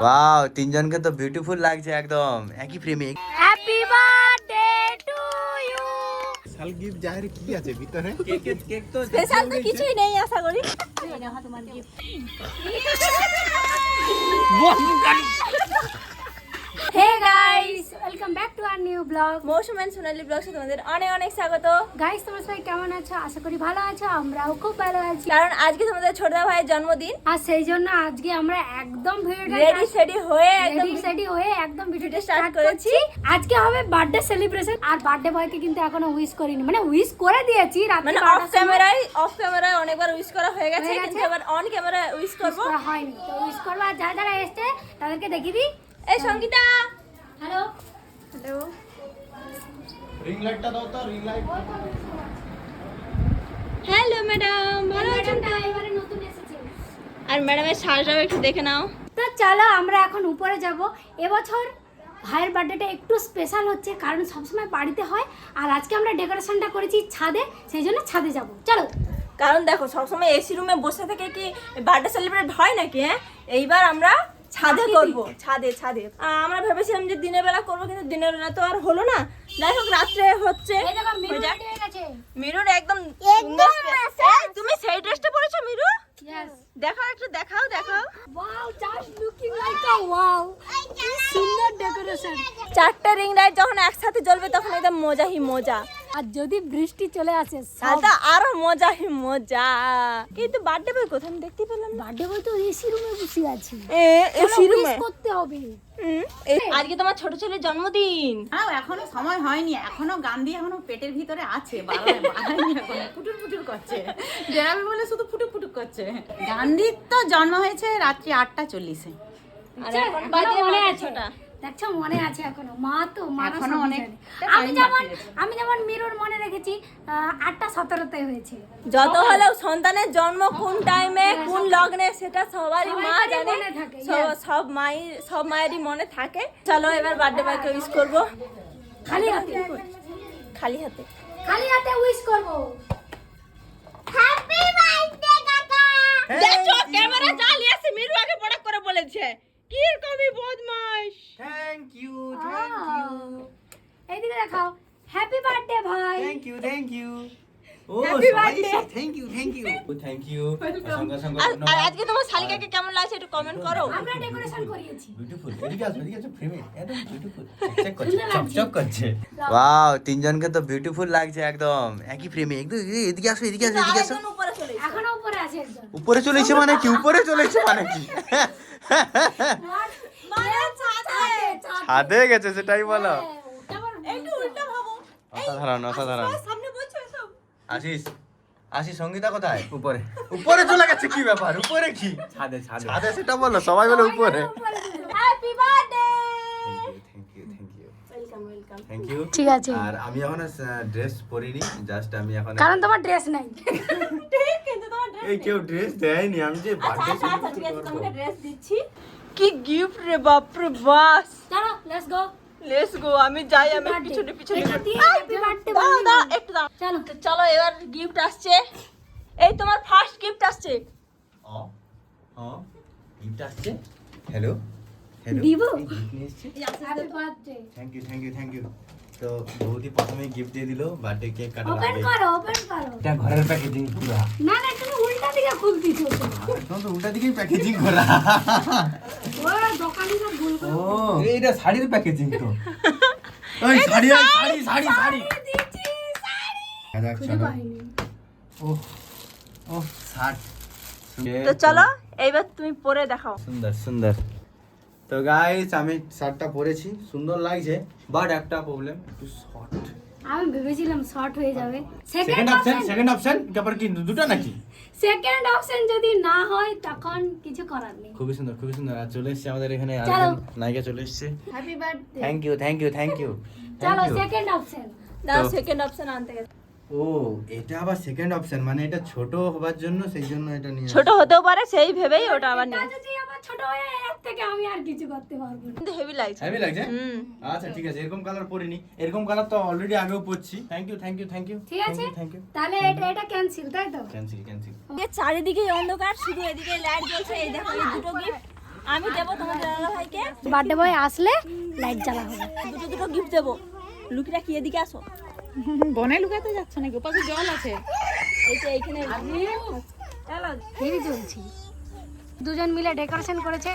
Wow তিনজনকে তো beautiful লাগছে একদম। একই ফ্রেমে হ্যাপি বার্থডে টু ইউ শাল গিফট জাহের কি আছে ভিতরে? স্পেশাল তো কিছুই নেই আশা করি। তোমার gift hey guys welcome back to our new vlog Mousum and Sonali ব্লগসে তোমাদের অনেক অনেক স্বাগত। গাইস তোমরা সবাই কেমন আছো? আশা করি ভালো আছো আমরাও খুব ভালো আছি। কারণ আজকে তোমাদের ছোটদা ভাইয়ের জন্মদিন। আর সেই জন্য আজকে আমরা একদম ভিডিওটা রেডি সেডি হয়ে একদম সেডি হয়ে একদম ভিডিওটা স্টার্ট করেছি। আজকে হবে বার্থডে সেলিব্রেশন আর বার্থডে বয়কে কিন্তু এখনও উইশ করিনি। মানে উইশ করে দিয়েছি রাতে মানে অফ ক্যামেরায় অফ ক্যামেরায় অনেকবার উইশ করা হয়ে গেছে কিন্তু এবার অন ক্যামেরায় উইশ করব। করা হয়নি। তো উইশ করব আর যারা যারা এসছে তাদেরকে দেখিয়ে দিই। এই সঙ্গীতা। হ্যালো। হ্যালো। রিং লাইটটা দাও তো রিং লাইট হ্যালো ম্যাডাম ভালো আছেন ম্যাডামটা এবারে নতুন এসেছে। আর ম্যাডামের সাজটাও একটু দেখে নাও। তো চলো আমরা এখন উপরে যাব। এবছর ভাইয়ের বার্থডেটা একটু স্পেশাল হচ্ছে কারণ সবসময় বাড়িতে হয়। আর আজকে আমরা ডেকোরেশনটা করেছি ছাদে সেই জন্য ছাদে যাব। চলো। কারণ দেখো সবসময় এসি রুমে বসে থেকে কি বার্থডে সেলিব্রেট হয় নাকি হ্যাঁ? এইবার আমরা ছাদে করব ছাদে ছাদে আমরা ভেবেছিলাম যে দিনের বেলা করব কিন্তু দিনের বেলা তো আর হলো না যাই হোক রাত্রে হচ্ছে মিনু হয়ে হয়ে মিরুর একদম তুমি সেই ড্রেসটা পরেছো মিরু দেখাও একটু দেখাও দেখাও wow just looking like a wow সুন্দর ডেকোরেশন চারটা রিং লাইট যখন একসাথে জ্বলবে তখন একদম মজাহি মজা আর যদি বৃষ্টি চলে আসে তাহলে তো আরও মজাহি মজা। কিন্তু বার্থডে বই কোথায় আমি দেখতে পেলাম বার্থডে বই তো এসি রুমে বসে আছি। এ এসি রুমে করতে হবে। আজকে তোমার ছোট ছেলের জন্মদিন। হ্যাঁ এখনও সময় হয়নি। এখনও গান্ধী এখনও পেটের ভিতরে আছে। পুটুর পুটুর করছে। বেরাবে বলে শুধু ফুটুক ফুটুক করছে। গান্ধীর তো জন্ম হয়েছে রাত্রি আটটা চল্লিশে। আর এখন বাজে মনে আছে? ছটা। দেখছ মনে আছে এখনও। মা তো মা এখনও অনেক আমি যেমন আমি যেমন মিরর মনে রেখেছি আটটা সতেরোতে হয়েছে। যত হলেও সন্তানের জন্ম কোন টাইমে কোন লগ্নে সেটা সবারই মা জানে। সব- মাই সব মায়েরই মনে থাকে। চলো এবার বার্থডে বয়কে উইশ করব। খালি হাতে। খালি হাতে। খালি হাতে উইশ করব হ্যাপি বার্থডে কাকা দেখো ক্যামেরা চালিয়ে আছে মিরু আগে বড় করে বলেছে কি রকমই বদমাশ থ্যাংক ইউ এইদিকে দেখাও হ্যাপি বার্থডে ভাই থ্যাংক ইউ থ্যাংক ইউ ও Happy birthday. Thank you thank you thank you সঙ্গে সঙ্গে আর আর আজকে তোমার শালিকাকে কেমন লাগছে একটু কমেন্ট করো। আমরা ডেকোরেশন করিয়েছি। বিউটিফুল এদিকে আসো এদিকে আসো ফ্রেমে একদম বিউটিফুল চেক করছে চকচক করছে। ওয়াও তিনজনকে তো বিউটিফুল লাগছে একদম। একই ফ্রেমে একদম এদিকে আসো এদিকে আসো এদিকে আসো উপরে চলে এসেছে। এখনও উপরে আছে একজন। উপরে চলেছে মানে কি? উপরে চলেছে মানে কি? মানে ছাদে। গেছে সেটাই বলো। একটু উল্টো ভাবো। অসাধারণ অসাধারণ। সামনে বলছো এসব? আশিস। আশিস সঙ্গীতা কোথায়? উপরে। উপরে চলে গেছে কি ব্যাপার? উপরে কি? ছাদে ছাদে। ছাদে সেটা বলো সবাই বলে উপরে। Happy birthday thank you thank you welcome welcome thank you ঠিক আছে। আর আমি এখন ড্রেস পরিনি জাস্ট আমি এখন কারণ তোমার ড্রেস নাই। ঠিক কিন্তু তোমার dress এই কেউ ড্রেস দেয়নি আমি যে আচ্ছা বার্থডে আচ্ছা আচ্ছা ঠিক আছে তোমাকে ড্রেস দিচ্ছি। কি গিফট রে বাপ রে বাস। চলো লেটস গো লেটস গো আমি যাই আমি পিছনে পিছনে। দাও দাও একটু দাও চলো। তো চলো এবার গিফট আসছে। এই তোমার ফার্স্ট গিফট আসছে। ও হ্যাঁ গিফট আসছে। হ্যালো হ্যালো দিব? গিফট নিয়ে এসেছে? Happy birthday thank you thank you thank you তো বৌদি প্রথমে গিফট দিয়ে দিল বার্থডে কেক কাটার ওপেন করো ওপেন করো। এটা ঘরের প্যাকেজিং পুরো। না না খুলতিছো তো উল্টা দিকেই প্যাকেজিং করা। ওরা দোকানিরা ভুল করে ও এইটা শাড়ির প্যাকেজিং তো। ওই শাড়ি শাড়ি শাড়ি শাড়ি চলো। ও ও শার্ট। তো চলো এইবার তুমি পরে দেখাও। সুন্দর সুন্দর। তো গাইস আমি শার্টটা পরেছি। সুন্দর লাগছে বাট একটা প্রবলেম একটু শর্ট আমি ভেবেছিলাম শর্ট হয়ে যাবে। সেকেন্ড অপশন সেকেন্ড অপশন তারপর কি দুটো নাকি? সেকেন্ড অপশন যদি না হয় তখন কিছু করার নেই। খুবই সুন্দর খুবই সুন্দর। আর চলে এসেছে আমাদের এখানে নায়িকা চলে এসেছে। Happy birthday thank you thank you thank you চলো সেকেন্ড অপশন দাও সেকেন্ড অপশন আনতে গেছে। ও এটা আবার সেকেন্ড অপশন মানে এটা ছোট হবার জন্য সেই জন্য এটা নিয়ে ছোট হতেও পারে সেই ভেবেই ওটা আবার নিয়ে যদি আমার ছোট হয়ে এর থেকে আমি আর কিছু করতে পারব না। কিন্তু হেভি লাগছে। হেভি লাগছে? হুম। আচ্ছা ঠিক আছে এরকম কালার পরিনি। এরকম কালার তো অলরেডি আগেও পরছি। Thank you thank you thank you ঠিক আছে? থ্যাংক ইউ তাহলে এটা এটা ক্যান্সেল তাই তো? ক্যান্সেল ক্যান্সেল এ চারিদিকে অন্ধকার শুধু এদিকে লাইট জ্বলছে এই দেখো এই দুটো গিফট আমি দেবো তোমাদের দাদা ভাইকে বার্থডে বয় আসলে লাইট জ্বালা হবে দুটো দুটো গিফট দেবো। লুকিরা কি এদিকে আসো? বনে লুকাতে যাচ্ছে নাকি? ওপাশে জল আছে। এই যে এইখানে চলো হেভি চলছি দুজন মিলে ডেকোরেশন করেছে।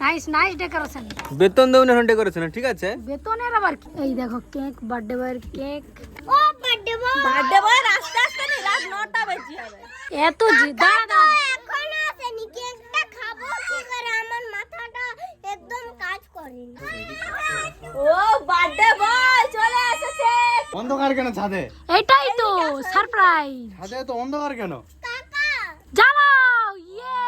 নাইস নাইস ডেকোরেশন বেতন দেবেন এখন ডেকোরেশন ঠিক আছে? বেতনের আবার এই দেখো কেক বার্থডে বয়ের কেক ও বার্থডে বয় বার্থডে বয় আস্তে আস্তে নি রাত নটা বেজে যাবে। এত জি দাঁড়া এখন আসেনি কেকটা খাব কি করে আমার মাথাটা একদম কাজ করেনি ও বার্থডে বয় চলে এসেছে। অন্ধকার কেন ছাদে? এটাই তো সারপ্রাইজ ছাদে তো অন্ধকার কেন? জ্বালাও ইয়ে।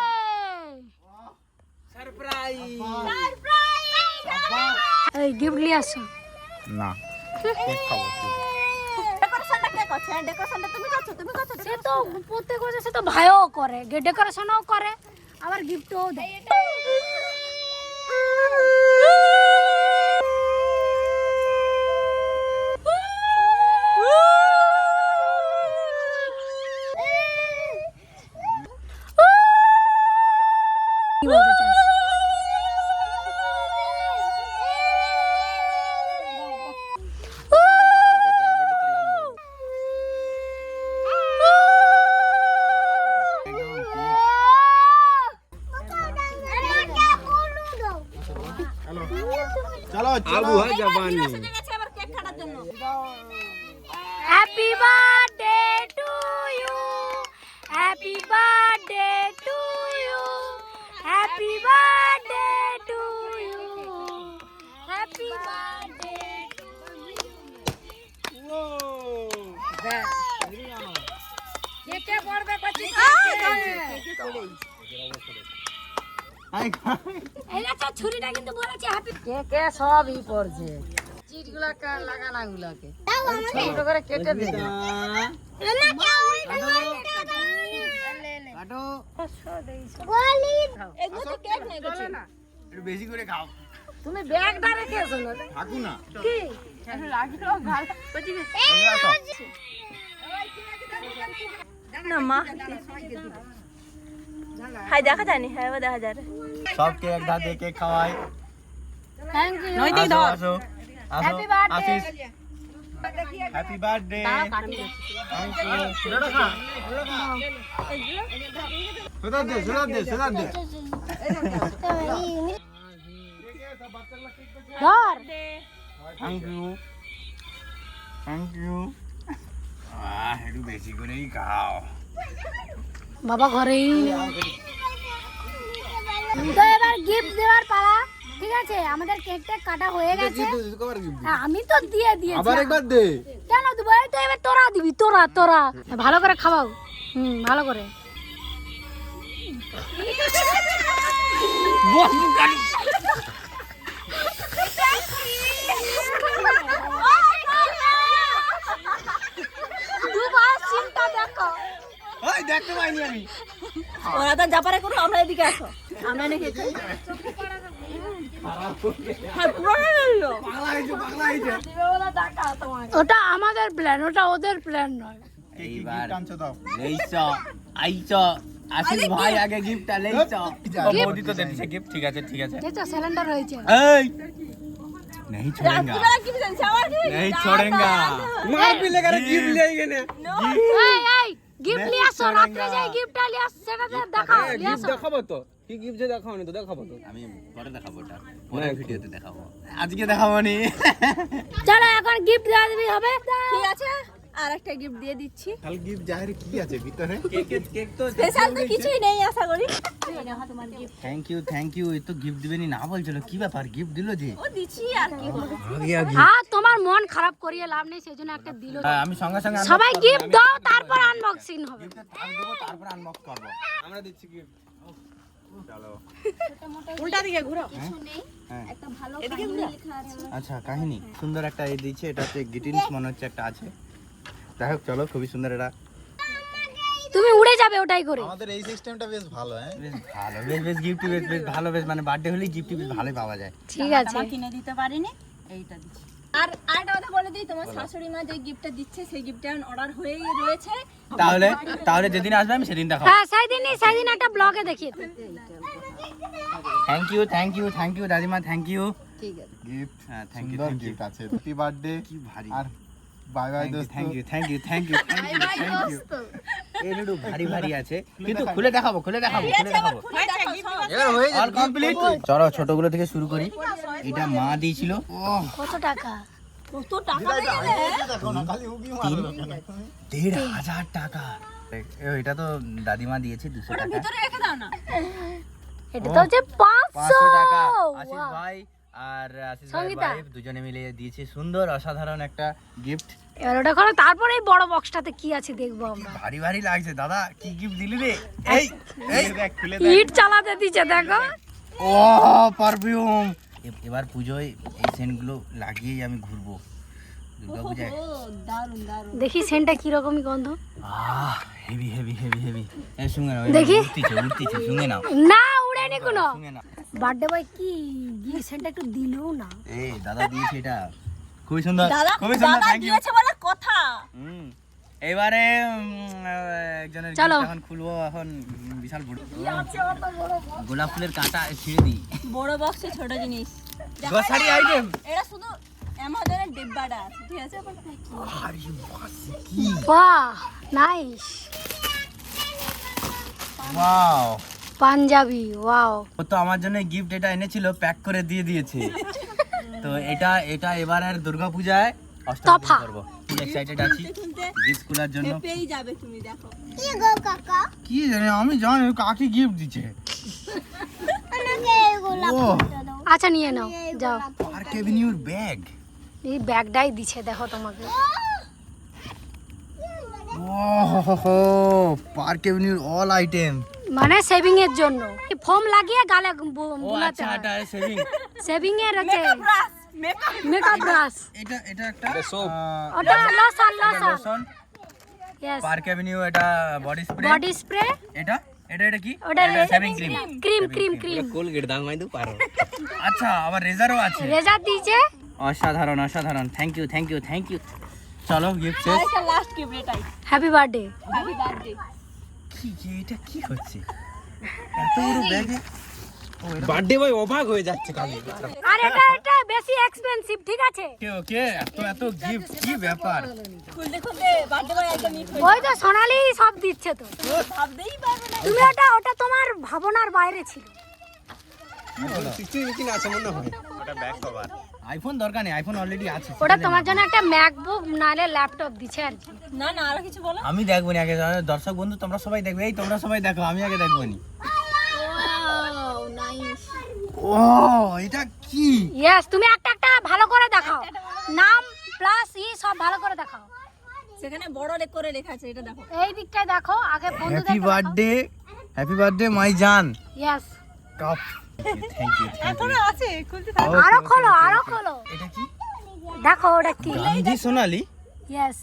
এই গিফট নিয়ে আসো। না ডেকোরেশনটা কে করছে? ডেকোরেশনটা তুমি করছ তুমি করছ সে তো প্রত্যেক বছর সে তো ভাইও করে। ডেকোরেশনও করে আবার গিফটও দেয়। কি বলতে চাস? চলো আবু হ্যাঁ জাপানি গেছে আবার কেক কাটার জন্য Happy হ্যাপি কেকে সবই পড়ছে চিটগুলা লাগানা গুলাকে ছোট করে কেটে দে এগুলো তো কেক নেই গেছে একটু বেশি করে খাও তুমি ব্যাগটা রেখে না থাকু না কি না মা হাই দেখা যায়নি হ্যাঁ এবার দেখা যায় সব কেক ধা দিয়ে কেক খাওয়াই থ্যাংক ইউ নইতেই আসো ধর আসো আসো Happy birthday. Ashish happy birthday thank you সুরাটা খা সুরাত দে সুরাত দে সুরাত দে ধর থ্যাংক ইউ থ্যাংক ইউ আহ একটু বেশি করেই খাও। বাবা ঘরেই তো এবার গিফট দেওয়ার পালা ঠিক আছে? আমাদের কেকটা কাটা হয়ে গেছে। হ্যাঁ, আমি তো দিয়ে দিয়েছি। আবার একবার দে। কেন দেবো? এই তো এবার তোরা দিবি তোরা তোরা। ভালো করে খাওয়াও। হুম ভালো করে। দুবার ওই দেখতে পাইনি আমি ওরা তো জাপারে করো আমরা এদিকে আসো আমরা নাকি হ্যাঁ পুরো নিল পাগলা হয়েছে পাগলা হয়েছে ওটা আমাদের প্ল্যান ওটা ওদের প্ল্যান নয় এইবার টানছো দাও লেইছ আইছ আশিস ভাই আগে গিফটটা লেইছ বৌদি তো দিছে গিফট ঠিক আছে ঠিক আছে দেখছো সিলিন্ডার হয়েছে এই नहीं छोड़ेगा রাত্রিবেলা কি বিজান আবার কি नहीं छोड़ेगा মার পিলে করে গিফট লিয়ে গেলে এই এই গিফট নিয়ে আসো রাত্রে যাই গিফটটা নিয়ে আসো সেটা দেখাও নিয়ে গিফট আসো। দেখাবো তো। কি গিফট যে দেখাও নি তো দেখাবো তো। আমি পরে দেখাবো ওটা। পরে ভিডিওতে দেখাবো। আজকে দেখাবো নি। চলো এখন গিফট দেওয়া দিবি হবে। ঠিক আছে? আর একটা গিফট দিয়ে দিচ্ছি। কাল গিফট জাহের কি আছে ভিতরে? কেক তো স্পেশাল তো কিছুই নেই আশা করি। থ্যাংক ইউ থ্যাংক ইউ এই তো গিফট দিবেনি না বলছিল। কি ব্যাপার গিফট দিলো যে? ও দিচ্ছি আর কি হবে হ্যাঁ তোমার মন খারাপ করিয়ে লাভ নেই সেজন্য একটা দিল। হ্যাঁ, আমি সঙ্গে সঙ্গে সবাই গিফট দাও তারপর আনবক্সিং হবে। তারপর আনবক্স করব। আমরা দিচ্ছি গিফট উল্টা দিকে ঘুরো আচ্ছা কাহিনী। সুন্দর একটা এই দিচ্ছে এটাতে গ্রিটিংস মনে হচ্ছে একটা আছে। যাই হোক চলো খুবই সুন্দর এটা তুমি উড়ে যাবে ওটাই করে। আমাদের এই সিস্টেমটা বেশ ভালো হ্যাঁ? বেশ ভালো বেশ বেশ গিফট বেশ বেশ ভালো বেশ মানে বার্থডে হলে গিফট বেশ ভালোই পাওয়া যায়। ঠিক আছে। আমার কিনে দিতে পারিনি এইটা দিচ্ছি। আর আরেকটা কথা বলে দিই তোমার শাশুড়ি মা যে গিফটটা দিচ্ছে সেই গিফটটা অর্ডার হয়েই রয়েছে। তাহলে তাহলে যেদিন আসবে আমি সেদিন দেখাবো। হ্যাঁ সেদিনই সেদিন একটা ব্লগে দেখিয়ে। Thank you thank you thank you দাদিমা থ্যাংক ইউ ঠিক আছে। গিফট হ্যাঁ thank you thank you gift আছে হ্যাপি বার্থডে কি ভারী। আর বাই বাই দোস্ত। Thank you thank you thank you thank you thank you এর একটু ভারী ভারী আছে। কিন্তু খুলে দেখাবো খুলে দেখাবো খুলে দেখাবো। এবার হয়ে অল কমপ্লিট চলো ছোটগুলো থেকে শুরু করি। এটা মা দিয়েছিল। কত টাকা? কত টাকা লেগেছে দেখো না খালি উকি তিন মারো দেড় হাজার টাকা। এটা তো দাদিমা দিয়েছে দুশো টাকা। ভিতরে রেখে দাও না। এটা তো হচ্ছে পাঁচশো পাঁচশো। টাকা আশিস ভাই আর আশিস ভাই দুজনে মিলে দিয়েছে সুন্দর অসাধারণ একটা গিফট এবার ওটা করো তারপরে এই বড় বক্সটাতে কি আছে দেখব আমরা। ভারী ভারী লাগছে দাদা কি গিফট দিলি রে? এই এই দেখ খুলে ইট চালাতে দিচ্ছে দেখো। ও পারফিউম এবার পুজোয় এই সেন্টগুলো লাগিয়েই আমি ঘুরবো। দেখি সেন্টটা কিরকমই গন্ধ। আহ হেভি হেভি হেভি হেভি এই শুনে নাও দেখি। উঠতিছে উঠতিছে শুনে নাও। না উড়েনি কোনো। শুনে নাও। বার্থডে বয় কি? গিয়ে একটু দিলেও না। এই দাদা দিয়েছে এটা। খুবই সুন্দর দাদা খুবই সুন্দর দাদা দিয়েছে বলে কথা। হুম এবারে একজনের চলো। এখন খুলবো এখন বিশাল বড়। গোলাপ ফুলের কাঁটা ছিঁড়ে দিই। বড় বক্সে ছোট জিনিস? গ্রসারি আইটেম এটা শুধু অ্যামাজনের ডিব্বাটা আছে ঠিক আছে? বাহ নাইস ওয়াও পাঞ্জাবি ওয়াও ও তো আমার জন্য গিফট এটা এনেছিল প্যাক করে দিয়ে দিয়েছে। তো এটা এটা এবারের দুর্গাপূজায় অষ্টম তফা। করব। খুব এক্সাইটেড আছি। গিফট খোলার জন্য। পেয়ে যাবে তুমি দেখো। কি গো কাকা? কি জানি আমি জানি কাকে গিফট এগুলো আচ্ছা নিয়ে নাও যাও। আর কেভিনিউর ব্যাগ? এই ব্যাগটাই দিছে দেখো তোমাকে। ও! পার্ক এভিনিউর অল আইটেম। মানে সেভিং এর জন্য ফোম লাগিয়ে গালে বুলাতে আচ্ছা সেভিং সেভিং এর ব্রাশ মেকআপ ব্রাশ এটা এটা একটা। আহ, ওটা lotion lotion lotion yes park avenue এটা বডি স্প্রে বডি স্প্রে এটা? এটা এটা কি? ওটা shaving cream cream cream cream Colgate দাম মাইদু পারো আচ্ছা আবার রেজারও আছে। রেজার দিয়েছে। অসাধারণ অসাধারণ। Thank you thank you thank you চলো গিফট শেষ। লাস্ট গিফট এটাই। হ্যাপি বার্থডে হ্যাপি বার্থডে কি কি এটা কি হচ্ছে? এত বড় ব্যাগে বার্থডে বয় অবাক হয়ে যাচ্ছে কালকে। আর এটা এটা বেশি এক্সপেন্সিভ ঠিক আছে? ওকে ওকে এত এত গিফট কি ব্যাপার? খুলতে খুলতে বার্থডে বয় হয়ে ওই তো সোনালি সব দিচ্ছে তো। ভাবতেই পারবে না। তুমি ওটা ওটা তোমার ভাবনার বাইরে ছিল। মিটিং আছে মনে হয়। আইফোন দরকার নেই আইফোন অলরেডি আছে ওটা তোমার জন্য একটা ম্যাকবুক নালে ল্যাপটপ দিচ্ছে আর কি। না না আরও কিছু বলো? আমি দেখব না আগে দর্শক বন্ধু তোমরা সবাই দেখবে। এই তোমরা সবাই দেখো আমি আগে দেখব নি। ও এটা কি? ইয়েস তুমি একটা একটা ভালো করে দেখাও। নাম প্লাস ই সব ভালো করে দেখাও। সেখানে বড় লেখ করে লেখা আছে এটা দেখো। এই দিকটায় দেখো আগে বন্ধু happy birthday happy birthday my জান yes cup thank you thank আছে খুলতে থাকো। আরও খোলো আরও খোলো। এটা কি? দেখো ওটা কি। গান্ধী সোনালি? ইয়েস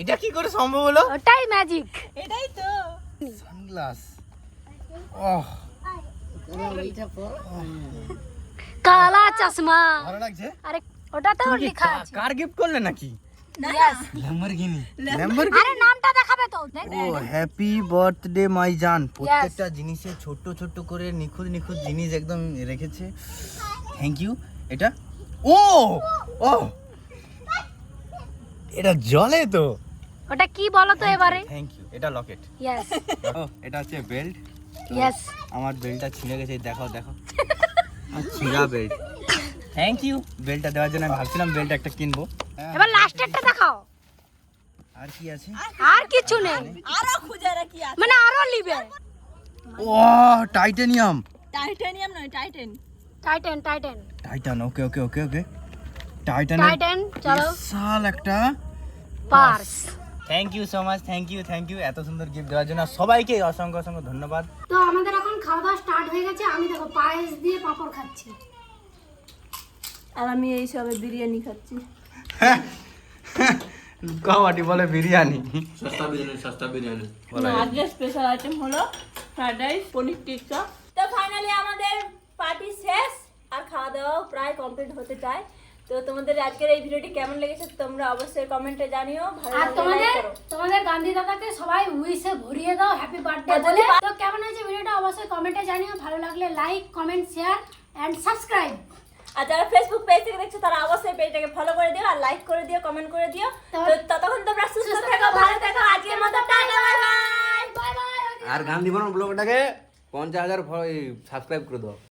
এটা কি করে সম্ভব হলো? ওটাই ম্যাজিক এটাই তো। সানগ্লাস ওহ কালা চশমা। ভালো লাগছে? আরে ওটা তো লেখা আছে। কার গিফট করলে নাকি? নামটা দেখাবে তো ও হ্যাপি বার্থডে মাই জান প্রত্যেকটা জিনিসে ছোট্ট ছোট্ট করে নিখুঁত নিখুঁত জিনিস একদম রেখেছে। থ্যাংক ইউ এটা? ও! ও! এটা জলে তো। ওটা কি বলো তো এবারে? থ্যাংক ইউ এটা লকেট। ইয়েস ও এটা হচ্ছে বেল্ট ইয়েস আমার বেল্টটা ছিঁড়ে গেছে দেখাও দেখো ছিঁড়া বেল্ট থ্যাংক ইউ বেল্টটা দেওয়ার জন্য আমি ভাবছিলাম বেল্ট একটা কিনবো। এবার লাস্টেরটা দেখাও। আর কি আছে? আর কিছু নেই। আরও খুঁজে রাখি আছে। মানে আরও লিবে ও টাইটানিয়াম টাইটানিয়াম নয় Titan Titan Titan Titan okay okay okay okay Titan Titan চলো। বিশাল একটা purse thank you so much thank you thank you এত সুন্দর গিফট দেওয়ার জন্য সবাইকে অসংখ্য অসংখ্য ধন্যবাদ। তো আমাদের এখন খাওয়া দাওয়া স্টার্ট হয়ে গেছে। আমি দেখো পায়েস দিয়ে পাঁপড় খাচ্ছি। আর আমি এই সবে বিরিয়ানি খাচ্ছি। কাওয়াটি বলে বিরিয়ানি। সস্তা বিরিয়ানি সস্তা বিরিয়ানি। না, আজকে স্পেশাল আইটেম হলো ফ্রাইড রাইস পনির টিক্কা। তো ফাইনালি আমাদের পার্টি শেষ আর খাওয়া দাওয়াও প্রায় কমপ্লিট হতে চায়। তো তোমাদের আজকের এই ভিডিওটি কেমন লেগেছে তোমরা অবশ্যই কমেন্টে জানিও ভালো আর তোমাদের তোমাদের গান্ধী দাদাকে সবাই উইসে ভরিয়ে দাও হ্যাপি বার্থডে বলে। তো কেমন হয়েছে ভিডিওটা অবশ্যই কমেন্টে জানিও ভালো লাগলে like comment share and subscribe আর যারা ফেসবুক পেজ থেকে দেখছ তারা অবশ্যই পেজটাকে ফলো করে দিও আর লাইক করে দিও কমেন্ট করে দিও। তো ততক্ষণ তোমরা সুস্থ থেকো ভালো থেকো। আজকের মতো টাটা বাই বাই আর গান্ধী বন ব্লগটাকে পঞ্চাশ হাজার সাবস্ক্রাইব করে দাও।